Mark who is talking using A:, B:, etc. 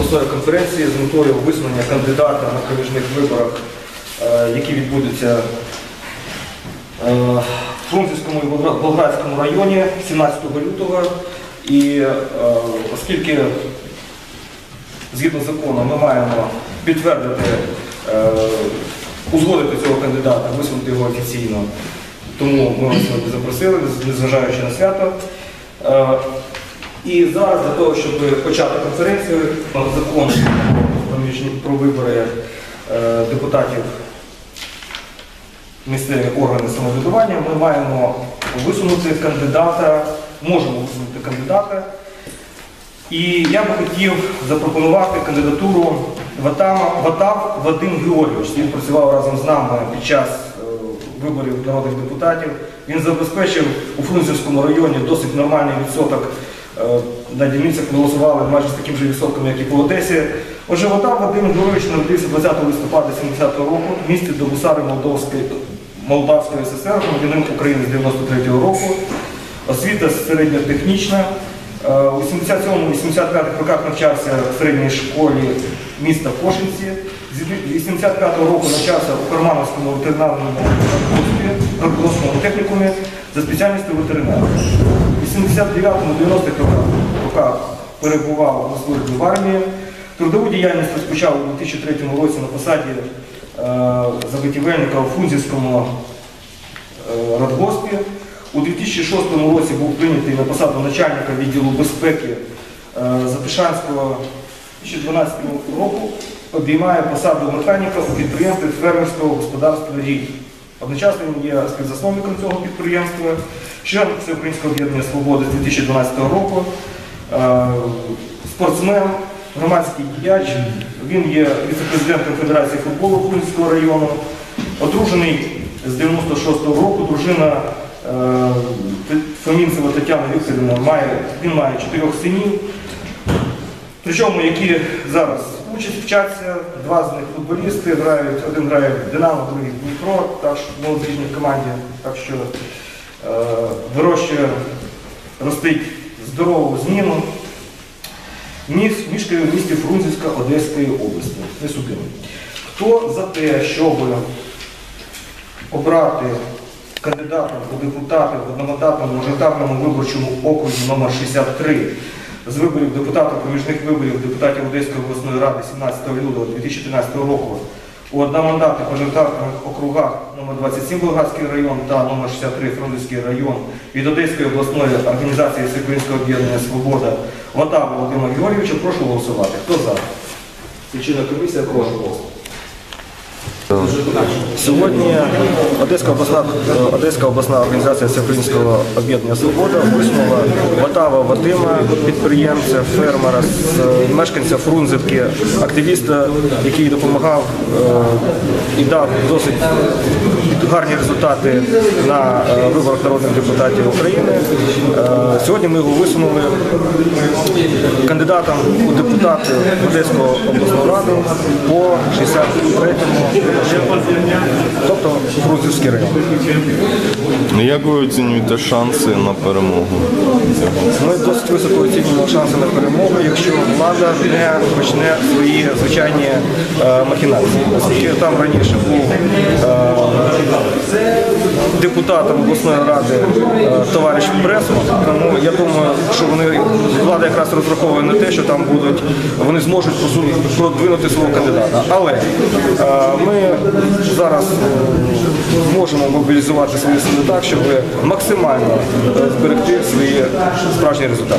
A: обласної конференції з метою висунення кандидата на проміжних виборах, е, які відбудуться е, в Фрунзенському і Болградському районі 17 лютого. І е, оскільки згідно закону ми маємо підтвердити, узгодити цього кандидата, висунути його офіційно. Тому ми вас сьогодні запросили, незважаючи на свято. І зараз для того, щоб почати конференцію, закон про вибори е, депутатів місцеві органи самоврядування, ми маємо висунути кандидата, можемо висунути кандидата. І я би хотів запропонувати кандидатуру Ватав Вадим Георгійович. Він працював разом з нами під час е, виборів народних депутатів. Він забезпечив у Фрунзенському районі досить нормальний відсоток. Е, На дільницях голосували майже з таким же відсотком, як і по Одесі. Отже, Ватав Вадим Георгійович народився 20 листопада 70 року в місті Добусари Молдовської, Молдавської ССР, громадянин України з 93 року. Освіта середньотехнічна. Е, У 77-85 роках навчався в середній школі міста Кошинці. З 85 року навчався у Кармановському ветеринарному агрономському технікумі за спеціальністю ветеринар. У 89-90-х роках, перебував на службі в армії. Трудову діяльність розпочав у 2003 році на посаді е, заготівельника у Фрунзенському е, радгоспі. У 2006 році був прийнятий на посаду начальника відділу безпеки е, Затишанського 2012 року, обіймає посаду механіка у підприємстві фермерського господарства Рій. Одночасно він є співзасновником цього підприємства, член Всеукраїнського об'єднання Свободи з 2012 року, е, спортсмен, громадський діяч. Він є віце-президентом Федерації футболу Фрунзенського району, одружений з 96-го року, дружина е, Фомінцева Тетяна Вікторівна має, він має чотирьох синів, причому які зараз учать, вчаться, два з них футболісти, грають, один грає в Динамо, другий в Дніпро, так що молодіжній команді, так що е, вирощує, ростить здорову зміну. Міс, мішкає в місті Фрунзенська Одеської області. Не судимо. Хто за те, щоб обрати кандидатом у депутати в одномандатному мажоритарному виборчому окрузі номер 63 з виборів депутата проміжних виборів депутатів Одеської обласної ради 17 лютого 2013 року у одномандатних мажоритарних округах номер 27 Болградський район та номер 63 Фрунзенський район від Одеської обласної організації Всеукраїнського об'єднання Свобода Ватава Володимира Георгійовича, прошу голосувати. Хто за? Слідчина комісія, прошу голосувати. Сьогодні Одеська обласна, Одеська обласна організація Всеукраїнського об'єднання Свобода висунула Ватава Вадима, підприємця, фермера, мешканця Фрунзенки, активіста, який допомагав е, і дав досить гарні результати на е, виборах народних депутатів України. Е, Сьогодні ми його висунули кандидатом у депутати Одеського обласної ради по 63-му тобто Фрунзенський район.
B: Ну, Як ви оцінюєте шанси на перемогу?
A: Ми досить високо оцінюємо шанси на перемогу, якщо влада не почне свої звичайні е, махінації. Оскільки там раніше був е, депутатом обласної ради е, товариш Пресман, тому я думаю, що вони влада якраз розраховує на те, що там будуть, вони зможуть продвинути свого кандидата. Але е, ми зараз е, можемо мобілізувати свої сили так, щоб максимально е, зберегти свої справжні результати.